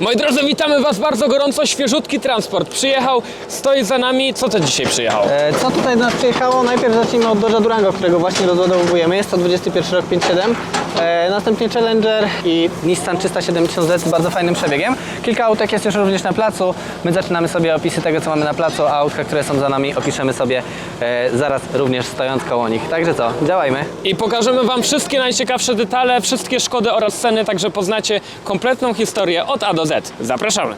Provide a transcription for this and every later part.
Moi drodzy, witamy Was bardzo gorąco. Świeżutki transport przyjechał, stoi za nami. Co to dzisiaj przyjechało? E, Co tutaj do nas przyjechało? Najpierw zacznijmy od Dodge'a Durango, którego właśnie rozładowujemy. Jest to 21 rok 5.7. E, następnie Challenger i Nissan 370Z z bardzo fajnym przebiegiem. Kilka autek jest już również na placu. My zaczynamy sobie opisy tego, co mamy na placu, a autka, które są za nami, opiszemy sobie e, zaraz również stojąc koło nich. Także co, działajmy. I pokażemy Wam wszystkie najciekawsze detale, wszystkie szkody oraz ceny, także poznacie kompletną historię od A do Z. Zapraszamy.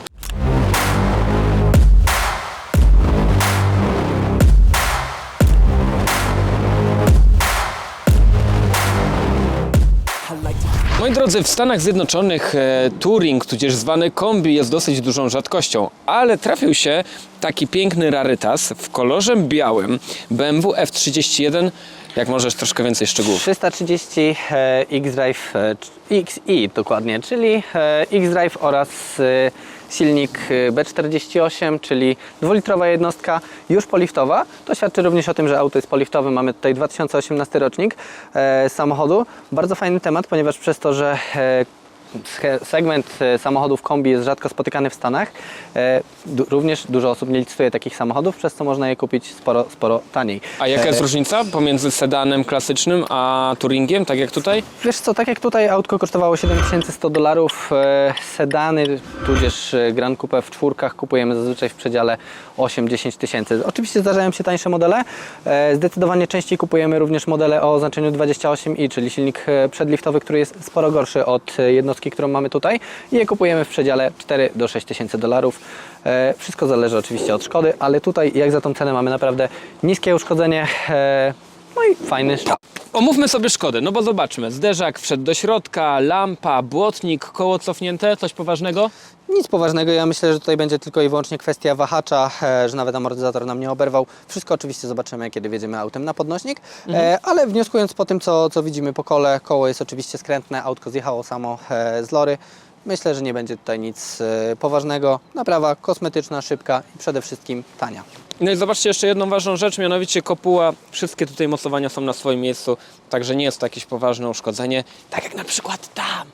Moi drodzy, w Stanach Zjednoczonych e, touring, tudzież zwany kombi jest dosyć dużą rzadkością, ale trafił się taki piękny rarytas w kolorze białym BMW F31. Jak możesz troszkę więcej szczegółów? 330 e, X-Drive e, XI dokładnie, czyli e, X-Drive oraz e, silnik e, B48, czyli dwulitrowa jednostka już poliftowa. To świadczy również o tym, że auto jest poliftowe. Mamy tutaj 2018 rocznik e, samochodu. Bardzo fajny temat, ponieważ przez to, że e, Segment e, samochodów kombi jest rzadko spotykany w Stanach. E, również dużo osób nie licytuje takich samochodów, przez co można je kupić sporo, sporo taniej. A jaka E, jest różnica pomiędzy sedanem klasycznym a touringiem, tak jak tutaj? Wiesz co, tak jak tutaj autko kosztowało 7100 dolarów, e, sedany, tudzież e, Grand Coupe w czwórkach kupujemy zazwyczaj w przedziale 8-10 tysięcy. Oczywiście zdarzają się tańsze modele, e, zdecydowanie częściej kupujemy również modele o oznaczeniu 28i, czyli silnik e, przedliftowy, który jest sporo gorszy od e, jednostki, którą mamy tutaj i je kupujemy w przedziale 4 do 6 tysięcy dolarów. E, Wszystko zależy oczywiście od szkody, ale tutaj jak za tą cenę mamy naprawdę niskie uszkodzenie, e, no i fajny szczap. Omówmy sobie szkody, no bo zobaczmy. Zderzak wszedł do środka, lampa, błotnik, koło cofnięte, coś poważnego? Nic poważnego, ja myślę, że tutaj będzie tylko i wyłącznie kwestia wahacza, e, że nawet amortyzator nam nie oberwał. Wszystko oczywiście zobaczymy, kiedy wjedziemy autem na podnośnik, e, ale wnioskując po tym, co, co widzimy po kole, koło jest oczywiście skrętne, autko zjechało samo e, z lory. Myślę, że nie będzie tutaj nic poważnego. Naprawa kosmetyczna, szybka i przede wszystkim tania. No i zobaczcie jeszcze jedną ważną rzecz, mianowicie kopuła. Wszystkie tutaj mocowania są na swoim miejscu, także nie jest to jakieś poważne uszkodzenie, tak jak na przykład tam.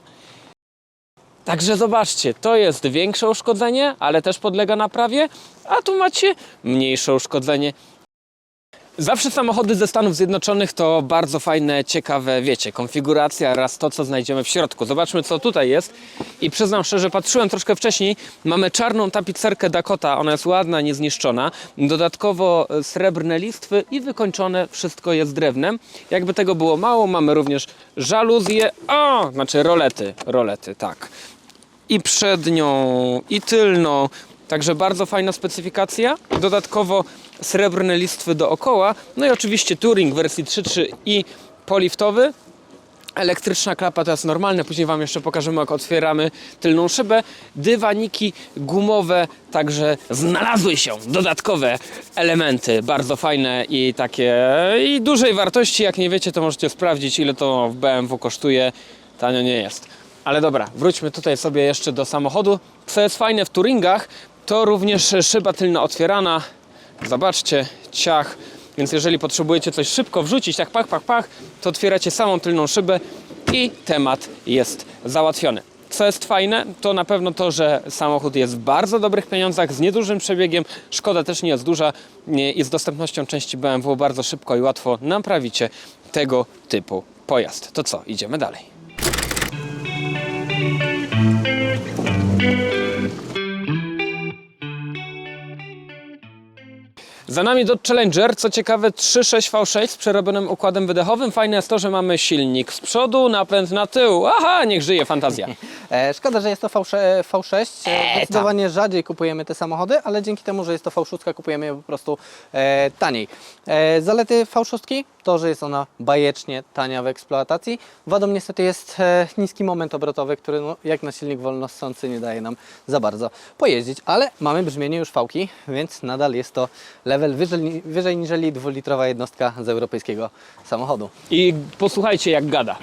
Także zobaczcie, to jest większe uszkodzenie, ale też podlega naprawie, a tu macie mniejsze uszkodzenie. Zawsze samochody ze Stanów Zjednoczonych to bardzo fajne, ciekawe, wiecie, konfiguracja oraz to, co znajdziemy w środku. Zobaczmy, co tutaj jest. I przyznam szczerze, patrzyłem troszkę wcześniej. Mamy czarną tapicerkę Dakota, ona jest ładna, niezniszczona. Dodatkowo e, srebrne listwy i wykończone wszystko jest drewnem. Jakby tego było mało, mamy również żaluzje, o, znaczy rolety, rolety, tak i przednią, i tylną. Także bardzo fajna specyfikacja. Dodatkowo srebrne listwy dookoła. No i oczywiście Touring wersji 3.3 i poliftowy. Elektryczna klapa to jest normalne, później Wam jeszcze pokażemy jak otwieramy tylną szybę. Dywaniki gumowe, także znalazły się dodatkowe elementy, bardzo fajne i takie i dużej wartości. Jak nie wiecie, to możecie sprawdzić ile to w BMW kosztuje. Tanio nie jest. Ale dobra, wróćmy tutaj sobie jeszcze do samochodu. Co jest fajne w Touringach, to również szyba tylna otwierana. Zobaczcie, ciach. Więc jeżeli potrzebujecie coś szybko wrzucić, tak pach, pach, pach, to otwieracie samą tylną szybę i temat jest załatwiony. Co jest fajne, to na pewno to, że samochód jest w bardzo dobrych pieniądzach, z niedużym przebiegiem, szkoda też nie jest duża i z dostępnością części BMW bardzo szybko i łatwo naprawicie tego typu pojazd. To co, idziemy dalej. Za nami Dodge Challenger, co ciekawe 3.6 V6 z przerobionym układem wydechowym. Fajne jest to, że mamy silnik z przodu, napęd na tył. Aha, niech żyje fantazja. E, Szkoda, że jest to V6. V6. E. Zdecydowanie rzadziej kupujemy te samochody, ale dzięki temu, że jest to V6, kupujemy je po prostu e, taniej. E, zalety V6 to, że jest ona bajecznie tania w eksploatacji. Wadą niestety jest e, niski moment obrotowy, który no, jak na silnik wolnossący nie daje nam za bardzo pojeździć, ale mamy brzmienie już fałki, więc nadal jest to level wyżej, wyżej dwulitrowa jednostka z europejskiego samochodu. I posłuchajcie jak gada.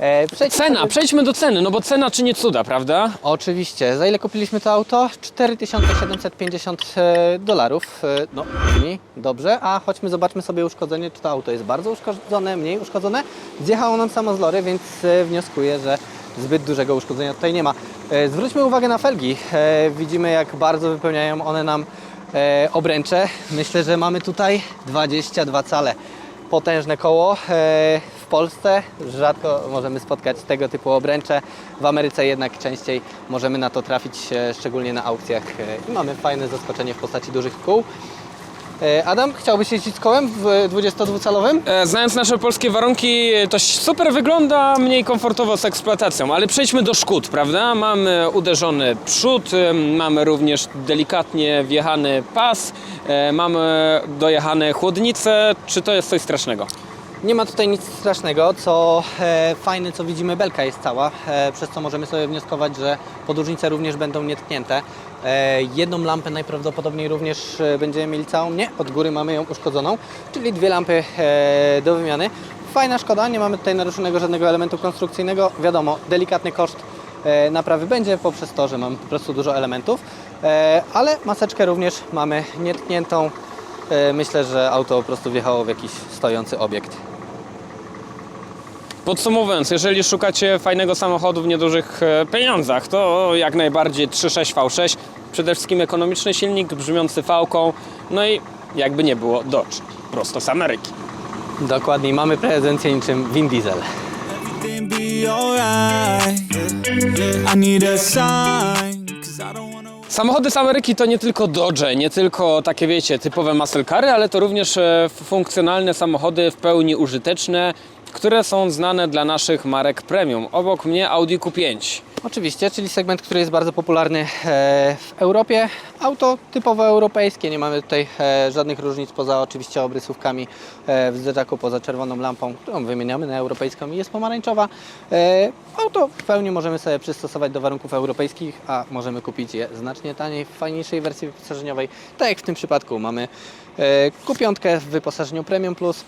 E, przejdźmy Cena, sobie- przejdźmy do ceny, no bo cena czyni cuda, prawda? Oczywiście. Za ile kupiliśmy to auto? 4750 e, dolarów. E, No, brzmi dobrze. A chodźmy, zobaczmy sobie uszkodzenie. Czy to auto jest bardzo uszkodzone, mniej uszkodzone? Zjechało nam samo z lory, więc e, wnioskuję, że zbyt dużego uszkodzenia tutaj nie ma. E, Zwróćmy uwagę na felgi. E, Widzimy, jak bardzo wypełniają one nam e, obręcze. Myślę, że mamy tutaj 22 cale. Potężne koło. E, Polsce rzadko możemy spotkać tego typu obręcze. W Ameryce jednak częściej możemy na to trafić, e, szczególnie na aukcjach. E, I mamy fajne zaskoczenie w postaci dużych kół. E, Adam, chciałbyś jeździć kołem w 22-calowym? E, Znając nasze polskie warunki, to super wygląda, mniej komfortowo z eksploatacją, ale przejdźmy do szkód, prawda? Mamy uderzony przód, mamy również delikatnie wjechany pas, mamy dojechane chłodnice. Czy to jest coś strasznego? Nie ma tutaj nic strasznego, co e, fajne, co widzimy, belka jest cała, e, przez co możemy sobie wnioskować, że podłużnice również będą nietknięte. E, jedną lampę najprawdopodobniej również e, będziemy mieli całą, nie, od góry mamy ją uszkodzoną, czyli dwie lampy e, do wymiany. Fajna szkoda, nie mamy tutaj naruszonego żadnego elementu konstrukcyjnego, wiadomo, delikatny koszt e, naprawy będzie poprzez to, że mamy po prostu dużo elementów, e, ale maseczkę również mamy nietkniętą. E, Myślę, że auto po prostu wjechało w jakiś stojący obiekt. Podsumowując, jeżeli szukacie fajnego samochodu w niedużych e, pieniądzach, to jak najbardziej 3.6 V6, przede wszystkim ekonomiczny silnik brzmiący fałką, no i jakby nie było Dodge, prosto z Ameryki. Dokładnie, mamy prezencję niczym Vin Diesel. I need a sign, Samochody z Ameryki to nie tylko Dodge, nie tylko takie wiecie, typowe muscle cary, ale to również e, funkcjonalne samochody w pełni użyteczne, które są znane dla naszych marek premium. Obok mnie Audi Q5. Oczywiście, czyli segment, który jest bardzo popularny e, w Europie. Auto typowo europejskie, nie mamy tutaj e, żadnych różnic poza oczywiście obrysówkami e, w zderzaku, poza czerwoną lampą, którą wymieniamy na europejską i jest pomarańczowa. Auto w pełni możemy sobie przystosować do warunków europejskich, a możemy kupić je znacznie taniej, w fajniejszej wersji wyposażeniowej. Tak jak w tym przypadku mamy Q5 w wyposażeniu Premium Plus,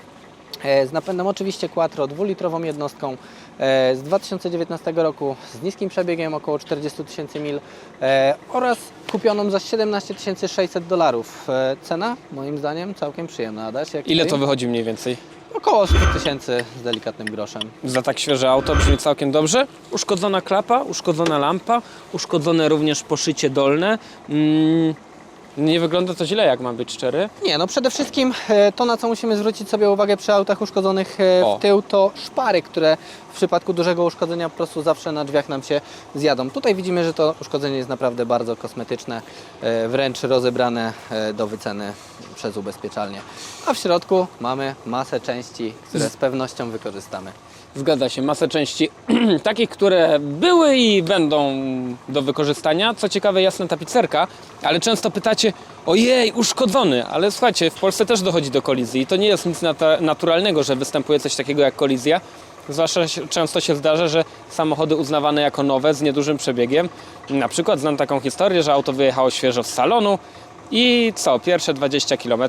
Z napędem oczywiście Quattro, dwulitrową jednostką e, z 2019 roku z niskim przebiegiem około 40 tysięcy mil e, oraz kupioną za 17 600 dolarów. E, Cena moim zdaniem całkiem przyjemna. Adaś, jak Ile to wychodzi mniej więcej? Około 100 tysięcy z delikatnym groszem. Za tak świeże auto brzmi całkiem dobrze. Uszkodzona klapa, uszkodzona lampa, uszkodzone również poszycie dolne. Mm, nie wygląda to źle, jak mam być szczery. Nie, no przede wszystkim e, to, na co musimy zwrócić sobie uwagę przy autach uszkodzonych e, O. w tył, to szpary, które w przypadku dużego uszkodzenia po prostu zawsze na drzwiach nam się zjadą. Tutaj widzimy, że to uszkodzenie jest naprawdę bardzo kosmetyczne, e, wręcz rozebrane e, do wyceny przez ubezpieczalnię. A w środku mamy masę części, które z pewnością wykorzystamy. Zgadza się, masę części takich, które były i będą do wykorzystania. Co ciekawe, jasna tapicerka, ale często pytacie, ojej, uszkodzony, ale słuchajcie, w Polsce też dochodzi do kolizji i to nie jest nic nata- naturalnego, że występuje coś takiego jak kolizja. Zwłaszcza często się zdarza, że samochody uznawane jako nowe z niedużym przebiegiem, na przykład znam taką historię, że auto wyjechało świeżo z salonu i co, pierwsze 20 km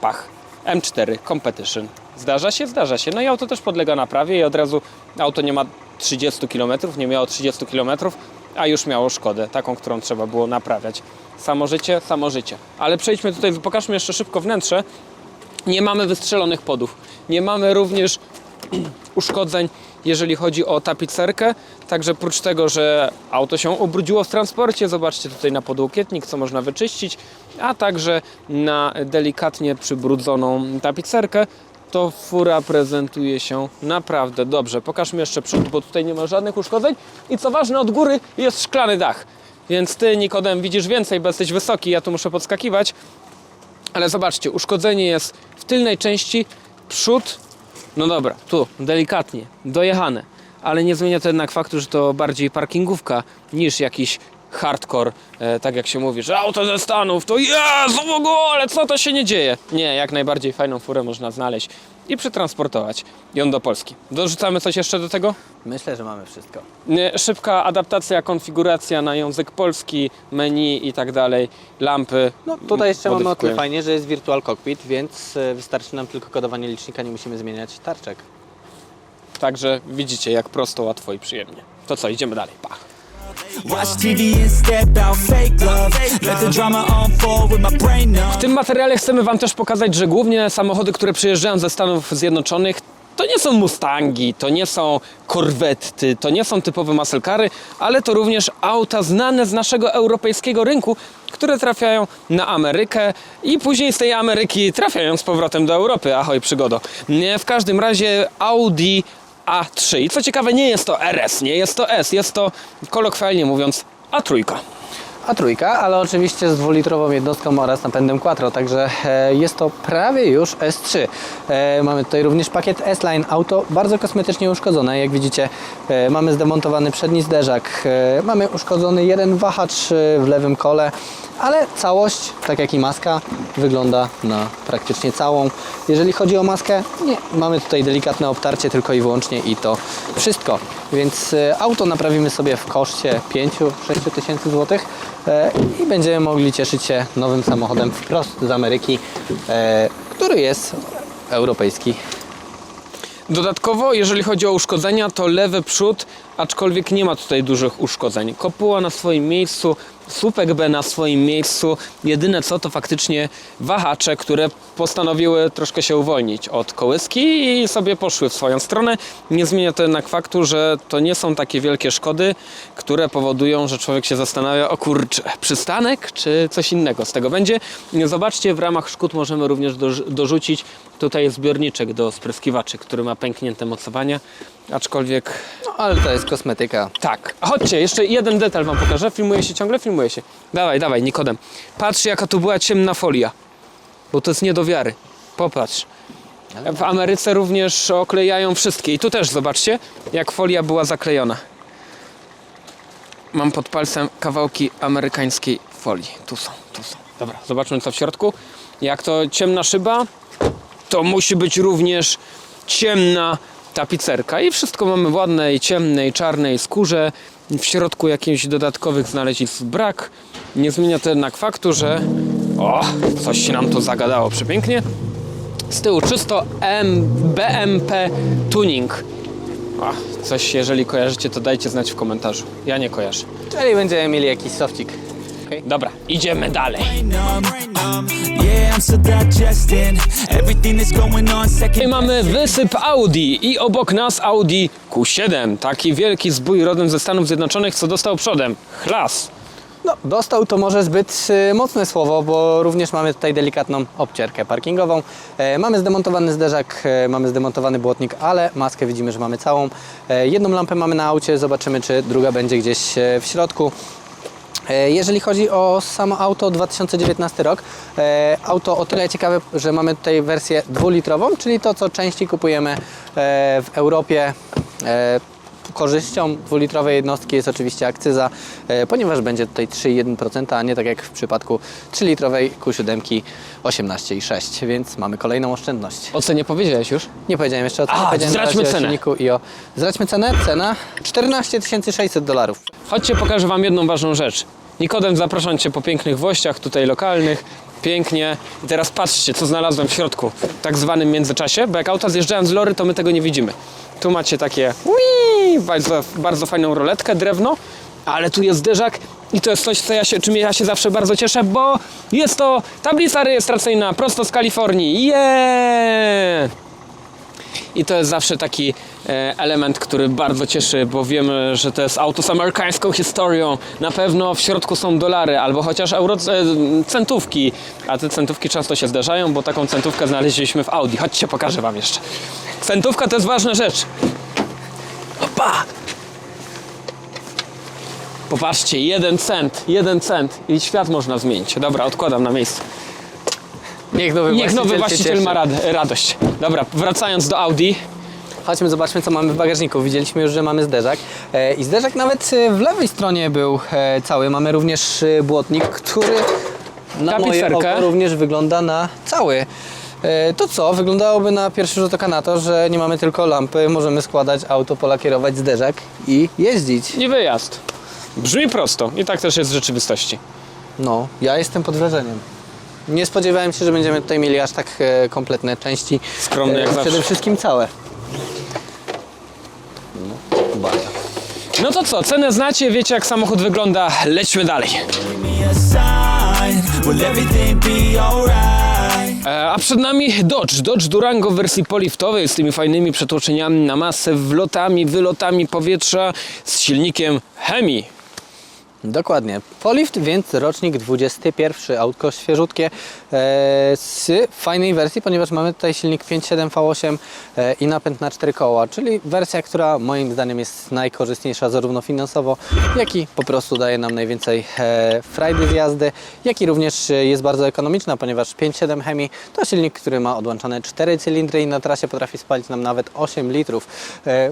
pach. M4 Competition. Zdarza się? Zdarza się. No i auto też podlega naprawie i od razu auto nie ma 30 km, nie miało 30 km, a już miało szkodę, taką, którą trzeba było naprawiać. Samo życie, samo życie. Ale przejdźmy tutaj, pokażmy jeszcze szybko wnętrze. Nie mamy wystrzelonych podów. Nie mamy również uszkodzeń, jeżeli chodzi o tapicerkę. Także prócz tego, że auto się ubrudziło w transporcie, zobaczcie tutaj na podłokietnik, co można wyczyścić, a także na delikatnie przybrudzoną tapicerkę, to fura prezentuje się naprawdę dobrze. Pokażmy jeszcze przód, bo tutaj nie ma żadnych uszkodzeń. I co ważne, od góry jest szklany dach. Więc ty, Nikodem, widzisz więcej, bo jesteś wysoki, ja tu muszę podskakiwać. Ale zobaczcie, uszkodzenie jest w tylnej części, przód, no dobra, tu, delikatnie, dojechane. Ale nie zmienia to jednak faktu, że to bardziej parkingówka niż jakiś hardcore, e, tak jak się mówi, że auto ze Stanów to Jezu, w ogóle, co to się nie dzieje? Nie, jak najbardziej fajną furę można znaleźć i przetransportować ją do Polski. Dorzucamy coś jeszcze do tego? Myślę, że mamy wszystko. Szybka adaptacja, konfiguracja na język polski, menu i tak dalej, lampy. No tutaj jeszcze mamy o tyle fajnie, że jest Virtual Cockpit, więc e, wystarczy nam tylko kodowanie licznika, nie musimy zmieniać tarczek. Także widzicie, jak prosto, łatwo i przyjemnie. To co, idziemy dalej. Pa. Watch TV fake love. Let the drama unfold with my brain numb. W tym materiale chcemy Wam też pokazać, że głównie samochody, które przyjeżdżają ze Stanów Zjednoczonych, to nie są Mustangi, to nie są Corvetty, to nie są typowe muscle ale to również auta znane z naszego europejskiego rynku, które trafiają na Amerykę i później z tej Ameryki trafiają z powrotem do Europy. Ahoj, przygodo. W każdym razie Audi A3. I co ciekawe, nie jest to RS, nie jest to S, jest to kolokwialnie mówiąc A3. A trójka, ale oczywiście z dwulitrową jednostką oraz napędem Quattro, także e, jest to prawie już S3. E, mamy tutaj również pakiet S-Line Auto, bardzo kosmetycznie uszkodzone, jak widzicie e, mamy zdemontowany przedni zderzak, mamy uszkodzony jeden wahacz w lewym kole, ale całość, tak jak i maska, wygląda na praktycznie całą. Jeżeli chodzi o maskę, nie, mamy tutaj delikatne obtarcie tylko i wyłącznie i to wszystko. Więc e, auto naprawimy sobie w koszcie 5-6 tysięcy złotych e, i będziemy mogli cieszyć się nowym samochodem wprost z Ameryki, e, który jest europejski. Dodatkowo, jeżeli chodzi o uszkodzenia, to lewy przód, aczkolwiek nie ma tutaj dużych uszkodzeń. Kopuła na swoim miejscu, słupek B na swoim miejscu. Jedyne co to faktycznie wahacze, które postanowiły troszkę się uwolnić od kołyski i sobie poszły w swoją stronę. Nie zmienia to jednak faktu, że to nie są takie wielkie szkody, które powodują, że człowiek się zastanawia, o kurczę, przystanek czy coś innego z tego będzie. Zobaczcie, w ramach szkód możemy również dorz- dorzucić tutaj zbiorniczek do spryskiwaczy, który ma pęknięte mocowania, aczkolwiek No ale to jest kosmetyka. tak. Chodźcie, jeszcze jeden detal wam pokażę. Filmuje się ciągle? Filmuje się. Dawaj, dawaj, Nikodem. Patrz jaka tu była ciemna folia. Bo to jest nie do wiary. Popatrz. W Ameryce również oklejają wszystkie. I tu też zobaczcie, jak folia była zaklejona. Mam pod palcem kawałki amerykańskiej folii. Tu są, tu są. Dobra, zobaczmy co w środku. Jak to ciemna szyba, to musi być również ciemna tapicerka. I wszystko mamy w ładnej, ciemnej, czarnej skórze. W środku jakichś dodatkowych znalezisk brak. Nie zmienia to jednak faktu, że o, coś się nam tu zagadało przepięknie. Z tyłu czysto M, BMP Tuning. A, coś jeżeli kojarzycie, to dajcie znać w komentarzu. Ja nie kojarzę. Czyli będziemy mieli jakiś sofcik. Okay. Dobra, idziemy dalej. Second mamy wysyp Audi i obok nas Audi Q7. Taki wielki zbój rodem ze Stanów Zjednoczonych, co dostał przodem. Chlas. No, dostał to może zbyt y, mocne słowo, bo również mamy tutaj delikatną obcierkę parkingową. E, mamy zdemontowany zderzak, e, mamy zdemontowany błotnik, ale maskę widzimy, że mamy całą. E, jedną lampę mamy na aucie, zobaczymy czy druga będzie gdzieś e, w środku. E, Jeżeli chodzi o samo auto 2019 rok, e, auto o tyle ciekawe, że mamy tutaj wersję dwulitrową, czyli to co częściej kupujemy e, w Europie. Korzyścią dwulitrowej jednostki jest oczywiście akcyza, ponieważ będzie tutaj 3,1%, a nie tak jak w przypadku 3-litrowej Q7 18,6%, więc mamy kolejną oszczędność. O co nie powiedziałeś już? Nie powiedziałem jeszcze o cenie, A, powiedziałem cenę. silniku i o... Zdradźmy cenę? Cena 14 600 dolarów. Chodźcie, pokażę Wam jedną ważną rzecz. Nikodem, zapraszam Cię po pięknych włościach tutaj lokalnych. Pięknie. I teraz patrzcie, co znalazłem w środku, w tak zwanym międzyczasie, bo jak auta zjeżdżają z lory, to my tego nie widzimy. Tu macie takie ui, bardzo, bardzo fajną roletkę, drewno, ale tu jest zderzak i to jest coś, co ja się, czym ja się zawsze bardzo cieszę, bo jest to tablica rejestracyjna prosto z Kalifornii. Yeah! I to jest zawsze taki element, który bardzo cieszy, bo wiemy, że to jest auto z amerykańską historią. Na pewno w środku są dolary albo chociaż euro, e, centówki. A te centówki często się zdarzają, bo taką centówkę znaleźliśmy w Audi. Chodźcie, pokażę Wam jeszcze. Centówka to jest ważna rzecz. Opa! Popatrzcie, jeden cent, jeden cent i świat można zmienić. Dobra, odkładam na miejsce. Niech nowy Niech nowy się właściciel ma rad, radość. Dobra, wracając do Audi. Chodźmy, zobaczmy, co mamy w bagażniku. Widzieliśmy już, że mamy zderzak. E, I zderzak nawet e, w lewej stronie był e, cały. Mamy również błotnik, który na moje oko również wygląda na cały. To co? Wyglądałoby na pierwszy rzut oka na to, że nie mamy tylko lampy, możemy składać auto, polakierować zderzak i jeździć. I wyjazd. Brzmi prosto i tak też jest w rzeczywistości. No, ja jestem pod wrażeniem. Nie spodziewałem się, że będziemy tutaj mieli aż tak kompletne części. Skromny jak E, zawsze. Przede wszystkim całe. No to co, cenę znacie, wiecie jak samochód wygląda, lećmy dalej. E, A przed nami Dodge, Dodge Durango w wersji poliftowej z tymi fajnymi przetłoczeniami na masę, wlotami, wylotami powietrza z silnikiem Hemi. Dokładnie. Polift, więc rocznik 21, autko świeżutkie e, z fajnej wersji, ponieważ mamy tutaj silnik 5.7 V8 e, i napęd na 4 koła, czyli wersja, która moim zdaniem jest najkorzystniejsza zarówno finansowo, jak i po prostu daje nam najwięcej e, frajdy z jazdy, jak i również jest bardzo ekonomiczna, ponieważ 5.7 Hemi to silnik, który ma odłączone 4 cylindry i na trasie potrafi spalić nam nawet 8 litrów.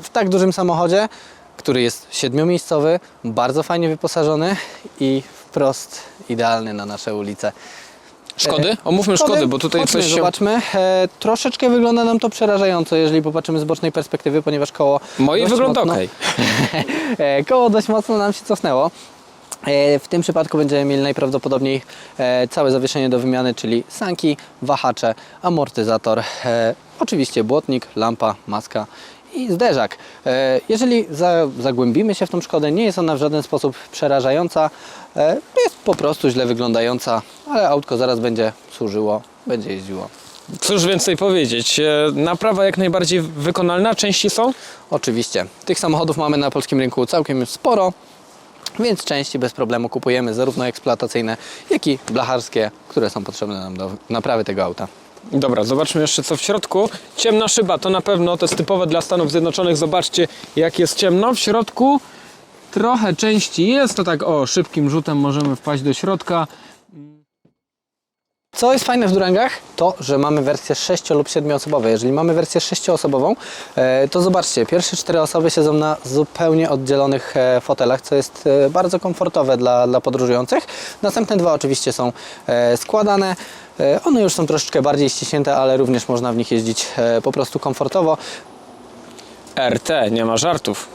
W tak dużym samochodzie który jest siedmiomiejscowy, bardzo fajnie wyposażony i wprost idealny na nasze ulice. Szkody? Omówmy szkody, bo tutaj Chodźmy, coś się... Zobaczmy. E, troszeczkę wygląda nam to przerażająco, jeżeli popatrzymy z bocznej perspektywy, ponieważ koło. Moje wygląda mocno, okej. e, koło dość mocno nam się cofnęło. E, W tym przypadku będziemy mieli najprawdopodobniej e, całe zawieszenie do wymiany, czyli sanki, wahacze, amortyzator, e, oczywiście błotnik, lampa, maska i zderzak. Jeżeli za, zagłębimy się w tą szkodę, nie jest ona w żaden sposób przerażająca, jest po prostu źle wyglądająca, ale autko zaraz będzie służyło, będzie jeździło. Cóż więcej powiedzieć, naprawa jak najbardziej wykonalna, części są? Oczywiście. Tych samochodów mamy na polskim rynku całkiem sporo, więc części bez problemu kupujemy, zarówno eksploatacyjne, jak i blacharskie, które są potrzebne nam do naprawy tego auta. Dobra, zobaczmy jeszcze co w środku. Ciemna szyba, to na pewno, to jest typowe dla Stanów Zjednoczonych. Zobaczcie jak jest ciemno. W środku trochę części jest, to tak o, szybkim rzutem możemy wpaść do środka. Co jest fajne w Durangach, to że mamy wersję 6 lub 7 osobowe. Jeżeli mamy wersję 6 osobową, e, to zobaczcie, pierwsze 4 osoby siedzą na zupełnie oddzielonych e, fotelach, co jest e, bardzo komfortowe dla, dla podróżujących. Następne dwa oczywiście są składane. One już są troszeczkę bardziej ściśnięte, ale również można w nich jeździć po prostu komfortowo. RT, nie ma żartów.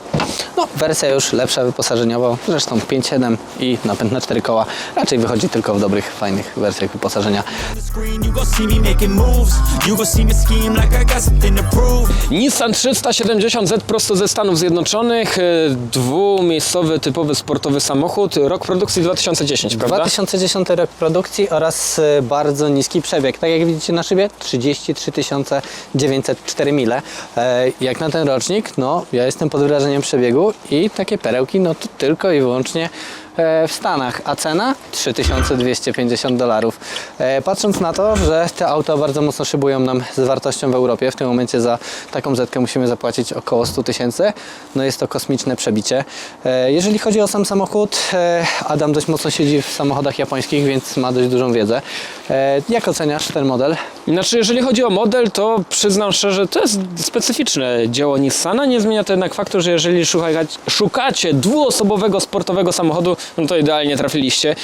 No, wersja już lepsza wyposażeniowo, zresztą 5.7 i napęd na 4 koła. Raczej wychodzi tylko w dobrych, fajnych wersjach wyposażenia. Nissan 370Z prosto ze Stanów Zjednoczonych, e, dwumiejscowy typowy sportowy samochód, rok produkcji 2010, prawda? 2010 rok produkcji oraz y, bardzo niski przebieg. Tak jak widzicie na szybie, 33 904 mile. E, Jak na ten rocznik, no ja jestem pod wrażeniem przebiegu i takie perełki, no to tylko i wyłącznie w Stanach, a cena 3250 dolarów. E, Patrząc na to, że te auta bardzo mocno szybują nam z wartością w Europie, w tym momencie za taką zetkę musimy zapłacić około 100 tysięcy, no jest to kosmiczne przebicie. E, Jeżeli chodzi o sam samochód, e, Adam dość mocno siedzi w samochodach japońskich, więc ma dość dużą wiedzę. E, Jak oceniasz ten model? Znaczy, jeżeli chodzi o model, to przyznam szczerze, to jest specyficzne dzieło Nissana. Nie zmienia to jednak faktu, że jeżeli szukacie dwuosobowego sportowego samochodu, no to idealnie trafiliście.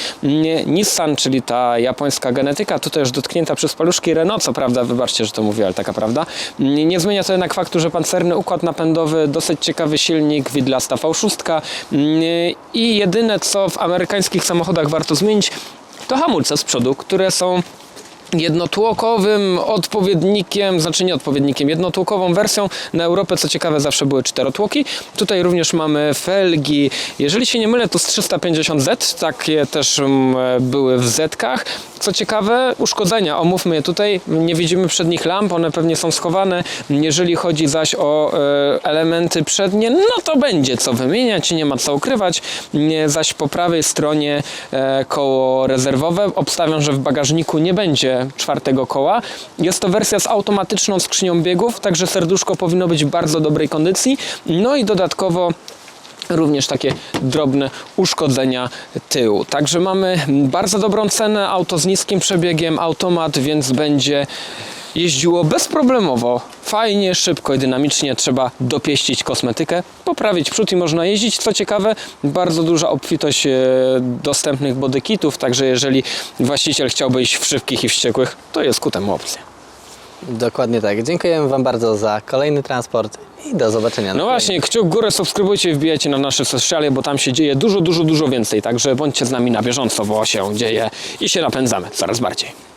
Nissan, czyli ta japońska genetyka, tutaj już dotknięta przez paluszki Renault, co prawda, wybaczcie, że to mówię, ale taka prawda. Nie, zmienia to jednak faktu, że pancerny układ napędowy, dosyć ciekawy silnik, widlasta V6 nie, i jedyne, co w amerykańskich samochodach warto zmienić, to hamulce z przodu, które są jednotłokowym odpowiednikiem, znaczy nie odpowiednikiem, jednotłokową wersją. Na Europę, co ciekawe, zawsze były czterotłoki. Tutaj również mamy felgi, jeżeli się nie mylę, to z 350Z, takie też mm, były w Zetkach. Co ciekawe, uszkodzenia, omówmy je tutaj, nie widzimy przednich lamp, one pewnie są schowane. Jeżeli chodzi zaś o e, elementy przednie, no to będzie co wymieniać, nie ma co ukrywać. Zaś po prawej stronie e, koło rezerwowe, obstawiam, że w bagażniku nie będzie czwartego koła. Jest to wersja z automatyczną skrzynią biegów, także serduszko powinno być w bardzo dobrej kondycji. No i dodatkowo również takie drobne uszkodzenia tyłu. Także mamy bardzo dobrą cenę, auto z niskim przebiegiem, automat, więc będzie jeździło bezproblemowo, fajnie, szybko i dynamicznie. Trzeba dopieścić kosmetykę, poprawić przód i można jeździć. Co ciekawe, bardzo duża obfitość e, dostępnych bodykitów, także jeżeli właściciel chciałby iść w szybkich i wściekłych, to jest ku temu opcja. Dokładnie tak. Dziękujemy Wam bardzo za kolejny transport i do zobaczenia. No właśnie, kciuk w górę, subskrybujcie i wbijajcie na nasze sociale, bo tam się dzieje dużo, dużo, dużo więcej. Także bądźcie z nami na bieżąco, bo się dzieje i się napędzamy coraz bardziej.